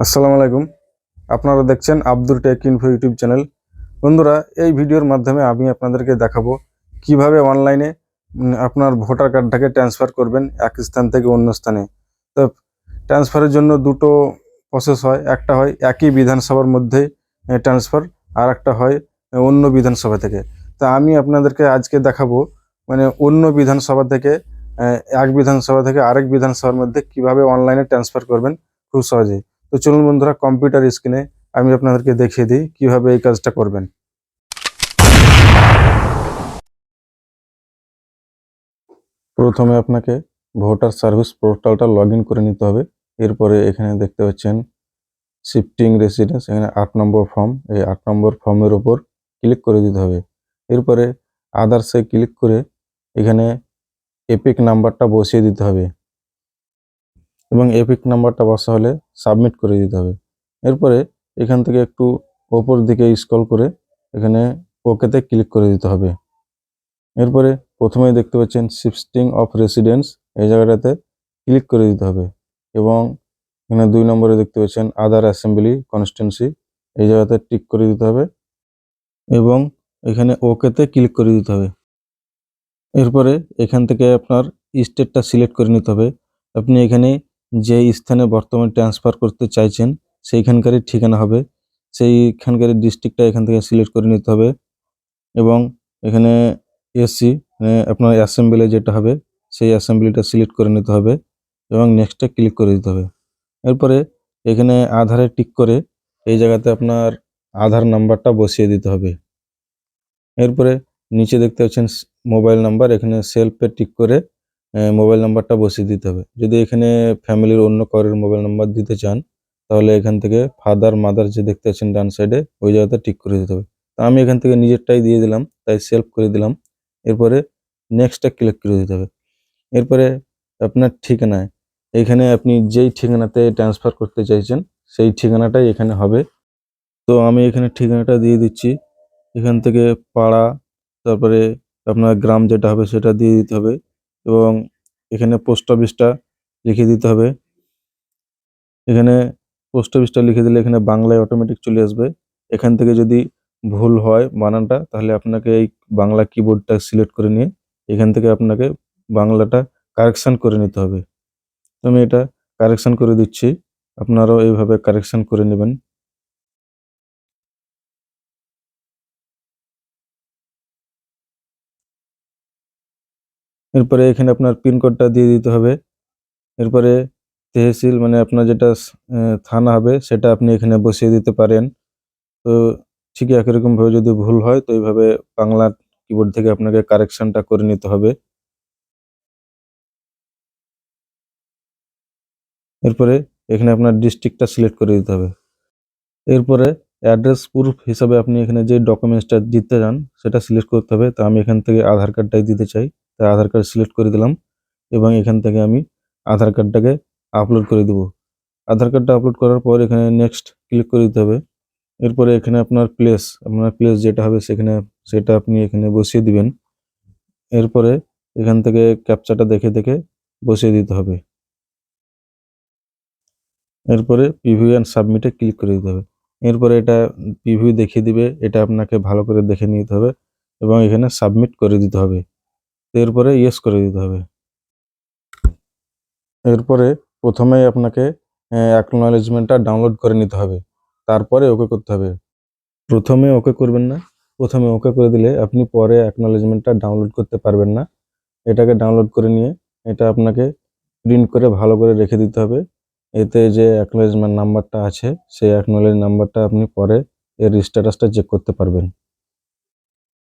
আসসালামু আলাইকুম। আপনারা দেখছেন Abdul tech info YouTube channel. বন্ধুরা, এই ভিডিওর মাধ্যমে আমি আপনাদেরকে দেখাবো কীভাবে অনলাইনে আপনার ভোটার কার্ডটাকে ট্রান্সফার করবেন এক স্থান থেকে অন্য স্থানে। তো, ট্রান্সফারের জন্য দুটো প্রসেস হয়। একটা হয় একই বিধানসভার মধ্যেই ট্রান্সফার, আর একটা হয় অন্য বিধানসভা থেকে। তা, আমি আপনাদেরকে আজকে দেখাবো মানে অন্য বিধানসভা থেকে এক বিধানসভা থেকে আরেক বিধানসভার মধ্যে কীভাবে অনলাইনে ট্রান্সফার করবেন খুব সহজেই। তো চলুন বন্ধুরা কম্পিউটার স্ক্রিনে আমি আপনাদেরকে দেখিয়ে দিই কীভাবে এই কাজটা করবেন। প্রথমে আপনাকে ভোটার সার্ভিস পোর্টালটা লগ করে নিতে হবে। এরপরে এখানে দেখতে পাচ্ছেন শিফটিং রেসিডেন্স এখানে আট নম্বর ফর্ম এই আট নম্বর ফর্মের ওপর ক্লিক করে দিতে হবে। এরপরে আদার্সে ক্লিক করে এখানে এপিক নাম্বারটা বসিয়ে দিতে হবে। এবং এপিক নাম্বারটা বসা হলে সাবমিট করে দিতে হবে। এরপরে এখান থেকে একটু ওপর দিকে স্ক্রল করে এখানে ওকেতে ক্লিক করে দিতে হবে। এরপরে প্রথমে দেখতে পাচ্ছেন শিফটিং অফ রেসিডেন্স এই জায়গাটাতে ক্লিক করে দিতে হবে এবং এখানে দুই নম্বরে দেখতে পাচ্ছেন আদার অ্যাসেম্বলি কনস্টেন্সি এই জায়গাতে টিক করে দিতে হবে এবং এখানে ওকেতে ক্লিক করে দিতে হবে। এরপরে এখান থেকে আপনার স্টেটটা সিলেক্ট করে নিতে হবে। আপনি এখানে যে স্থানে বর্তমানে ট্রান্সফার করতে চাইছেন, সেইখানকারই ঠিকানা হবে। সেইখানকার ডিস্ট্রিক্টটা এখান থেকে সিলেক্ট করে নিতে হবে এবং এখানে এসসি আপনার অ্যাসেম্বলি যেটা হবে, সেই অ্যাসেম্বলিটা সিলেক্ট করে নিতে হবে এবং নেক্সটে ক্লিক করে দিতে হবে। এরপরে এখানে আধারে টিক করে এই জায়গাতে আপনার আধার নাম্বারটা বসিয়ে দিতে হবে। এরপরে নিচে দেখতে পাচ্ছেন মোবাইল নাম্বার এখানে সেলফে টিক করে মোবাইল নাম্বারটা বসিয়ে দিতে হবে। যদি এখানে ফ্যামিলির অন্য কারোর মোবাইল নাম্বার দিতে চান, তাহলে এখান থেকে ফাদার মাদার যে দেখতে পাচ্ছেন ডান সাইডে ওই জায়গাতে টিক করে দিতে হবে। তা আমি এখান থেকে নিজেরটাই দিয়ে দিলাম, তাই সেলফ করে দিলাম। এরপরে নেক্সটটা ক্লিক করে দিতে হবে। এরপরে আপনার ঠিকানায়, এখানে আপনি যেই ঠিকানাতে ট্রান্সফার করতে চাইছেন, সেই ঠিকানাটাই এখানে হবে। তো আমি এখানে ঠিকানাটা দিয়ে দিচ্ছি। এখান থেকে পাড়া, তারপরে আপনার গ্রাম যেটা হবে সেটা দিয়ে দিতে হবে। এবং এখানে পোস্ট অফিসটা লিখে দিতে হবে। এখানে পোস্ট অফিসটা লিখে দিলে এখানে বাংলায় অটোমেটিক চলে আসবে। এখান থেকে যদি ভুল হয় বানানটা, তাহলে আপনাকে এই বাংলা কিবোর্ডটা সিলেক্ট করে নিয়ে এখান থেকে আপনাকে বাংলাটা কারেকশান করে নিতে হবে। আমি এটা কারেকশান করে দিচ্ছি। আপনারাও এইভাবে কারেকশান করে নেবেন। এরপরে এখানে আপনার পিনকোডটা দিয়ে দিতে হবে। এরপরে তেহসিল মানে আপনার যেটা থানা হবে সেটা আপনি এখানে বসিয়ে দিতে পারেন। তো ঠিক একই রকমভাবে যদি ভুল হয় তো এইভাবে বাংলা কিবোর্ড থেকে আপনাকে কারেকশনটা করে নিতে হবে। এরপরে এখানে আপনার ডিস্ট্রিক্টটা সিলেক্ট করে দিতে হবে। এরপরে অ্যাড্রেস প্রুফ হিসাবে আপনি এখানে যে ডকুমেন্টসটা দিতে চান সেটা সিলেক্ট করতে হবে। তো আমি এখান থেকে আধার কার্ডটাই দিতে চাই। তাই আধার কার্ড সিলেক্ট করে দিলাম এবং এখান থেকে আমি আধার কার্ডটাকে আপলোড করে দেব। আধার কার্ডটা আপলোড করার পর এখানে নেক্সট ক্লিক করে দিতে হবে। এরপরে এখানে আপনার প্লেস আপনার প্লেস যেটা হবে সেখানে সেটা আপনি এখানে বসিয়ে দিবেন। এরপরে এখান থেকে ক্যাপচাটা দেখে দেখে বসিয়ে দিতে হবে। এরপরে প্রিভিউ অ্যান্ড সাবমিটে ক্লিক করে দিতে হবে। এরপরে এটা প্রিভিউ দেখিয়ে দিবে, এটা আপনাকে ভালো করে দেখে নিতে হবে এবং এখানে সাবমিট করে দিতে হবে। এরপরে ইয়েস করে দিতে হবে। এরপরে প্রথমেই আপনাকে অ্যাকনোলেজমেন্টটা ডাউনলোড করে নিতে হবে। তারপরে ওকে করতে হবে। প্রথমে ওকে করবেন না। প্রথমে ওকে করে দিলে আপনি পরে অ্যাকনোলেজমেন্টটা ডাউনলোড করতে পারবেন না। এটাকে ডাউনলোড করে নিয়ে এটা আপনাকে প্রিন্ট করে ভালো করে রেখে দিতে হবে। এতে যে অ্যাকনোলেজমেন্ট নাম্বারটা আছে, সেই অ্যাকনোলেজ নাম্বারটা আপনি পরে এর স্ট্যাটাসটা চেক করতে পারবেন।